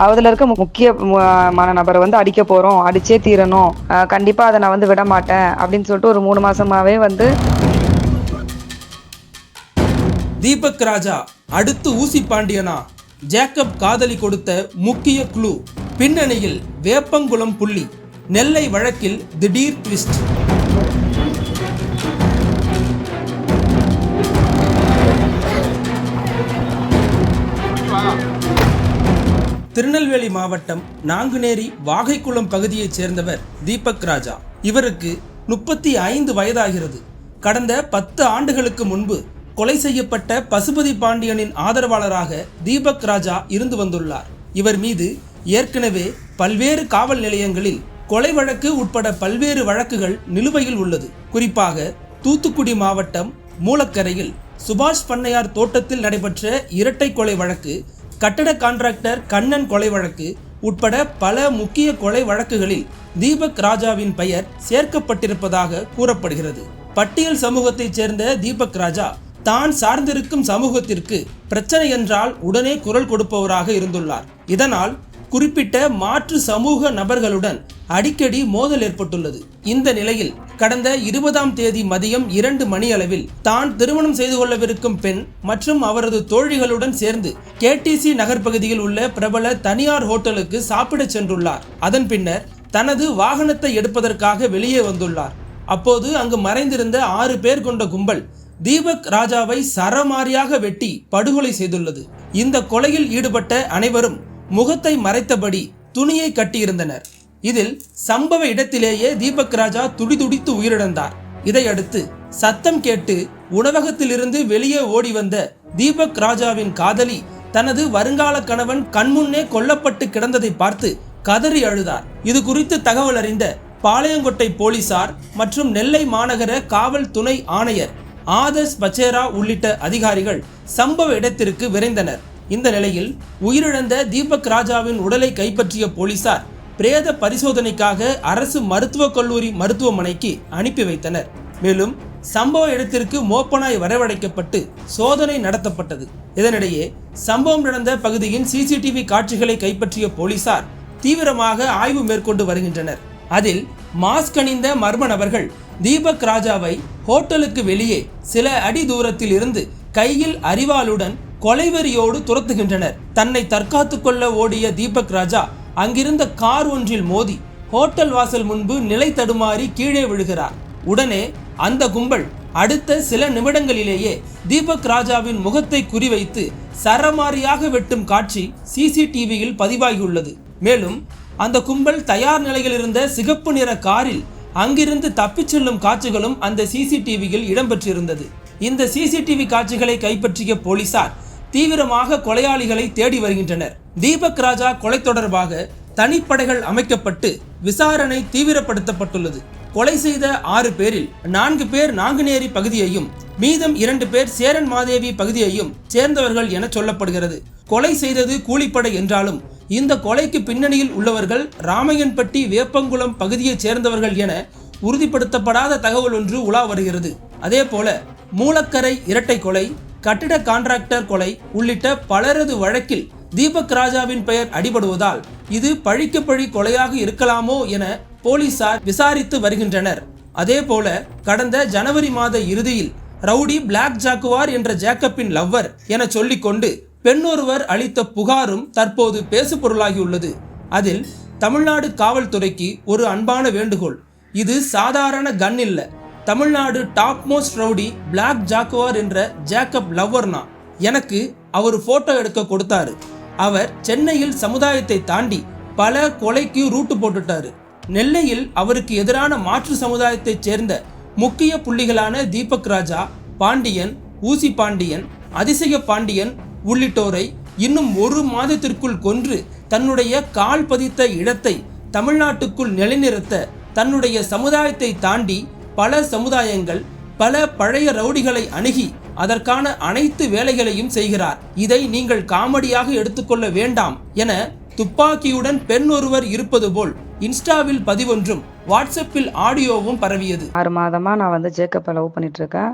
அதில் இருக்க முக்கியமான நபரை வந்து அடிக்க போகிறோம் அடிச்சே தீரணும். கண்டிப்பாக அதை நான் வந்து விட மாட்டேன் அப்படின்னு சொல்லிட்டு ஒரு மூணு மாதமாகவே வந்து தீபக் ராஜா அடுத்து ஊசி பாண்டியனா? ஜேக்கப் காதலி கொடுத்த முக்கிய குழு பின்னணியில் வேப்பங்குளம் புள்ளி நெல்லை வழக்கில் திடீர் ட்விஸ்ட். திருநெல்வேலி மாவட்டம் நாங்குநேரி வாகைக்குளம் பகுதியைச் சேர்ந்தவர் தீபக் ராஜா. இவருக்கு முப்பத்தி ஐந்து வயதாகிறது. கடந்த பத்து ஆண்டுகளுக்கு முன்பு கொலை செய்யப்பட்ட பசுபதி பாண்டியனின் ஆதரவாளராக தீபக் ராஜா இருந்து வந்துள்ளார். இவர் மீது ஏற்கனவே பல்வேறு காவல் நிலையங்களில் கொலை வழக்கு உட்பட பல்வேறு வழக்குகள் நிலுவையில் உள்ளது. குறிப்பாக தூத்துக்குடி மாவட்டம் மூலக்கரையில் சுபாஷ் பண்ணையார் தோட்டத்தில் நடைபெற்ற இரட்டை கொலை வழக்கு கட்டட கான்ட்ராக்டர் கண்ணன் கொலை வழக்கு உட்பட பல முக்கிய கொலை வழக்குகளில் தீபக் ராஜாவின் பெயர் சேர்க்கப்பட்டிருப்பதாக கூறப்படுகிறது. பட்டியல் சமூகத்தைச் சேர்ந்த தீபக் ராஜா தான் சார்ந்திருக்கும் சமூகத்திற்கு பிரச்சனை என்றால் உடனே குரல் கொடுப்பவராக இருந்துள்ளார். இதனால் குறிப்பிட்ட மாற்று சமூக நபர்களுடன் அடிக்கடி மோதல் ஏற்பட்டுள்ளது. இந்த நிலையில் கடந்த இருபதாம் தேதி மதியம் இரண்டு மணி அளவில் தான் திருமணம் செய்து கொள்ளவிருக்கும் பெண் மற்றும் அவரது தோழிகளுடன் சேர்ந்து கேடிசி நகர் பகுதியில் உள்ள பிரபல தனியார் ஹோட்டலுக்கு சாப்பிடச் சென்றுள்ளார். அதன் பின்னர் தனது வாகனத்தை எடுப்பதற்காக வெளியே வந்துள்ளார். அப்போது அங்கு மறைந்திருந்த ஆறு பேர் கொண்ட கும்பல் தீபக் ராஜாவை சரமாரியாக வெட்டி படுகொலை செய்துள்ளது. இந்த கொலையில் ஈடுபட்ட அனைவரும் முகத்தை மறைத்தபடி துணியை கட்டியிருந்தனர். இதில் சம்பவ இடத்திலேயே தீபக் ராஜா துடிதுடித்து உயிரிழந்தார். இதையடுத்து சத்தம் கேட்டு உணவகத்திலிருந்து வெளியே ஓடி வந்த தீபக் ராஜாவின் காதலி தனது வருங்கால கணவன் கண்முன்னே கொல்லப்பட்டு கிடந்ததை பார்த்து கதறி அழுதார். இது குறித்து தகவல் அறிந்த பாளையங்கோட்டை போலீசார் மற்றும் நெல்லை மாநகர காவல் துணை ஆணையர் ஆதர்ஸ் பச்சேரா உள்ளிட்ட அதிகாரிகள் சம்பவ இடத்திற்கு விரைந்தனர். இந்த நிலையில் உயிரிழந்த தீபக் ராஜாவின் உடலை கைப்பற்றிய போலீசார் பிரேத பரிசோதனைக்காக அரசு மருத்துவக் கல்லூரி மருத்துவமனைக்கு அனுப்பி வைத்தனர். மேலும் சம்பவ இடத்திற்கு மோப்பனாய் வரவழைக்கப்பட்டு சோதனை நடத்தப்பட்டது. இதனிடையே சம்பவம் நடந்த பகுதியின் சிசிடிவி காட்சிகளை கைப்பற்றிய போலீசார் தீவிரமாக ஆய்வு மேற்கொண்டு வருகின்றனர். அதில் மாஸ்க் அணிந்த மர்ம நபர்கள் தீபக் ராஜாவை ஹோட்டலுக்கு வெளியே சில அடி தூரத்தில் இருந்து கையில் அறிவாளுடன் கொலைவெறியோடு துரத்துகின்றனர். தன்னை தற்காத்துக் கொள்ள ஓடிய தீபக் ராஜா அங்கிருந்த கார் ஒன்றில் மோதி ஹோட்டல் வாசல் முன்பு நிலை தடுமாறி கீழே விழுகிறார். உடனே அந்த கும்பல் அடுத்த சில நிமிடங்களிலேயே தீபக் ராஜாவின் முகத்தை குறிவைத்து சரமாரியாக வெட்டும் காட்சி சிசிடிவியில் பதிவாகியுள்ளது. மேலும் அந்த கும்பல் தயார் நிலையில் இருந்த சிகப்பு நிற காரில் அங்கிருந்து தப்பிச் செல்லும் காட்சிகளும் அந்த சிசிடிவியில் இடம்பெற்றிருந்தது. இந்த சிசிடிவி காட்சிகளை கைப்பற்றிய போலீசார் தீவிரமாக கொலையாளிகளை தேடி வருகின்றனர். தீபக் ராஜா கொலை தொடர்பாக தனிப்படைகள் அமைக்கப்பட்டு விசாரணை தீவிரப்படுத்தப்பட்டுள்ளது. கொலை செய்த ஆறு பேரில் நான்கு பேர் நாங்குநேரி பகுதியையும் மீதம் இரண்டு பேர் சேரன் மாதேவி பகுதியையும் சேர்ந்தவர்கள் என சொல்லப்படுகிறது. கொலை செய்தது கூலிப்படை என்றாலும் இந்த கொலைக்கு பின்னணியில் உள்ளவர்கள் ராமையன்பட்டி வேப்பங்குளம் பகுதியைச் சேர்ந்தவர்கள் என உறுதிப்படுத்தப்படாத தகவல் ஒன்று உலா வருகிறது. அதே போல மூலக்கரை இரட்டை கொலை கட்டிட கான்ட்ராக்டர் கொலை உள்ளிட்ட பலரது வழக்கில் தீபக் ராஜாவின் பெயர் அடிபடுவதால் இது பழிக்கு பழி கொலையாக இருக்கலாமோ என போலீசார் விசாரித்து வருகின்றனர். அதேபோல கடந்த ஜனவரி மாத இறுதியில் ரவுடி பிளாக் ஜாக்குவார் என்ற ஜேக்கப்பின் லவ்வர் என சொல்லிக்கொண்டு பெண்ணொருவர் அளித்த புகாரும் தற்போது பேசுபொருளாகியுள்ளது. அதில் தமிழ்நாடு காவல்துறைக்கு ஒரு அன்பான வேண்டுகோள். இது சாதாரண கன் இல்ல. Tamil Nadu top most rowdy Black Jaguar என்ற ஜேக்கப் லவ்வர்னா எனக்கு அவர் போட்டோ எடுக்க கொடுத்தாரு. அவர் சென்னையில் சமுதாயத்தை தாண்டி பல கொலைக்கு ரூட்டு போட்டுட்டாரு. நெல்லையில் அவருக்கு எதிரான மாற்று சமுதாயத்தைச் சேர்ந்த முக்கிய புள்ளிகளான தீபக் ராஜா பாண்டியன் ஊசி பாண்டியன் அதிசய பாண்டியன் உள்ளிட்டோரை இன்னும் ஒரு மாதத்திற்குள் கொன்று தன்னுடைய கால் பதித்த இடத்தை தமிழ்நாட்டுக்குள் நிலைநிறுத்த தன்னுடைய சமுதாயத்தை தாண்டி பல சமுதாயங்கள் பல பழைய ரவுடிகளை அணுகி அதற்கான அனைத்து வேலைகளையும் செய்கிறார். இதை நீங்கள் காமெடியாக எடுத்துக்கொள்ள வேண்டாம் என துப்பாக்கியுடன் பெண் ஒருவர் இருப்பது போல் இன்ஸ்டாவில் பதிவொன்றும் வாட்ஸ்அப்பில் ஆடியோவும் பரவியது. ஆறு மாதமா நான் வந்து ஜேக்கப்பை லவ் பண்ணிட்டு இருக்கேன்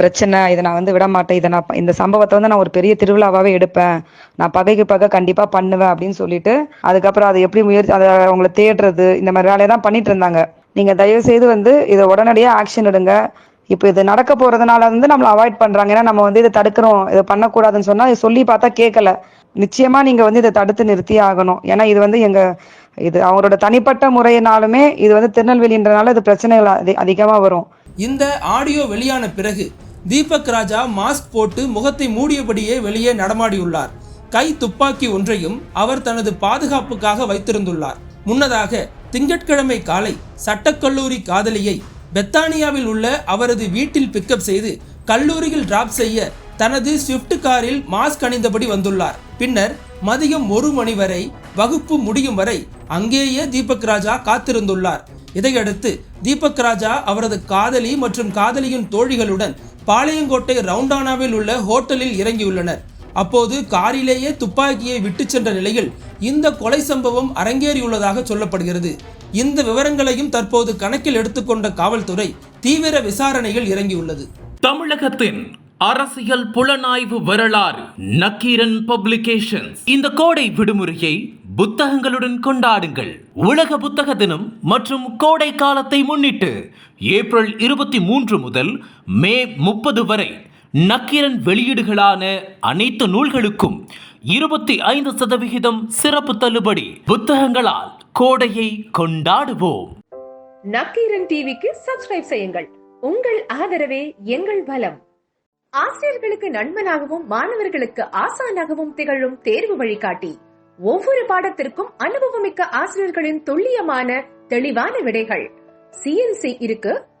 பிரச்சனை இதை நான் வந்து விட மாட்டேன் இதை நான் இந்த சம்பவத்தை வந்து நான் ஒரு பெரிய திருவிழாவாவே எடுப்பேன். நான் பகைக்கு பகை கண்டிப்பா பண்ணுவேன் அப்படின்னு சொல்லிட்டு அதுக்கப்புறம் அதை எப்படி முயற்சி அதை அவங்கள தேடுறது இந்த மாதிரி வேலையை தான் பண்ணிட்டு இருந்தாங்க. நீங்க தயவு செய்து வந்து இதை உடனடியாக ஆக்ஷன் எடுங்க. இப்போ இது நடக்க போறதுனால வந்து நம்மளை அவாய்ட் பண்றாங்க. ஏன்னா நம்ம வந்து இதை தடுக்கிறோம். இதை பண்ணக்கூடாதுன்னு சொன்னா சொல்லி பார்த்தா கேட்கல நிச்சயமா நீங்க வந்து இதை தடுத்து நிறுத்தியே ஆகணும். ஏன்னா இது வந்து எங்க இது அவங்களோட தனிப்பட்ட முறையினாலுமே இது வந்து திருநெல்வேலின்றனால இது பிரச்சனைகள் அதி அதிகமாக வரும். இந்த ஆடியோ வெளியான பிறகு தீபக் ராஜா மாஸ்க் போட்டு முகத்தை மூடியபடியே வெளியே நடமாடியுள்ளார். கை துப்பாக்கி ஒன்றையும் அவர் தனது பாதுகாப்புக்காக வைத்திருந்துள்ளார். முன்னதாக திங்கட்கிழமை காலை சட்டக்கல்லூரி காதலியை பெத்தானியாவில் உள்ள அவரது வீட்டில் பிக்கப் செய்து கல்லூரியில் டிராப் செய்ய தனது ஸ்விஃப்ட் காரில் மாஸ்க் அணிந்தபடி வந்துள்ளார். பின்னர் மதியம் ஒரு மணி வரை வகுப்பு முடியும் வரை அங்கேயே தீபக் ராஜா காத்திருந்துள்ளார். இதையடுத்து தீபக் ராஜா அவரது காதலி மற்றும் காதலியின் தோழிகளுடன் பாளையங்கோட்டை ரவுண்டானாவில் உள்ள ஹோட்டலில் இறங்கியுள்ளனர். அப்போது காரிலேயே துப்பாக்கியை விட்டு சென்ற நிலையில் இந்த கொலை சம்பவம் அரங்கேறியுள்ளதாக சொல்லப்படுகிறது. இந்த விவரங்களையும் தற்போது கணக்கில் எடுத்துக்கொண்ட காவல்துறை தீவிர விசாரணையில் இறங்கியுள்ளது. தமிழகத்தின் அரசியல் புலனாய்வு வரலாறு நக்கீரன் பப்ளிகேஷன்ஸ். இந்த கோடை விடுமுறையை புத்தகங்களுடன் கொண்டாடுங்கள். உலக புத்தக தினம் மற்றும் கோடை காலத்தை முன்னிட்டு ஏப்ரல் இருபத்தி மூன்று முதல் மே முப்பது வரை நக்கீரன் வெளியீடுகளான அனைத்து நூல்களுக்கும் இருபத்தி ஐந்து சதவிகிதம் சிறப்பு தள்ளுபடி புத்தகங்களால் கோடையை கொண்டாடுவோம். நக்கீரன் டிவிக்கு சப்ஸ்கிரைப் செய்யுங்கள். உங்கள் ஆதரவே எங்கள் பலம். ஆசிரியர்களுக்கு நண்பனாகவும் மாணவர்களுக்கு ஆசானாகவும் திகழும் தேர்வு வழிகாட்டி. ஒவ்வொரு பாடத்திற்கும் அனுபவமிக்க ஆசிரியர்களின் துல்லியமான தெளிவான விடைகள். சிஎன்சி இருக்கு.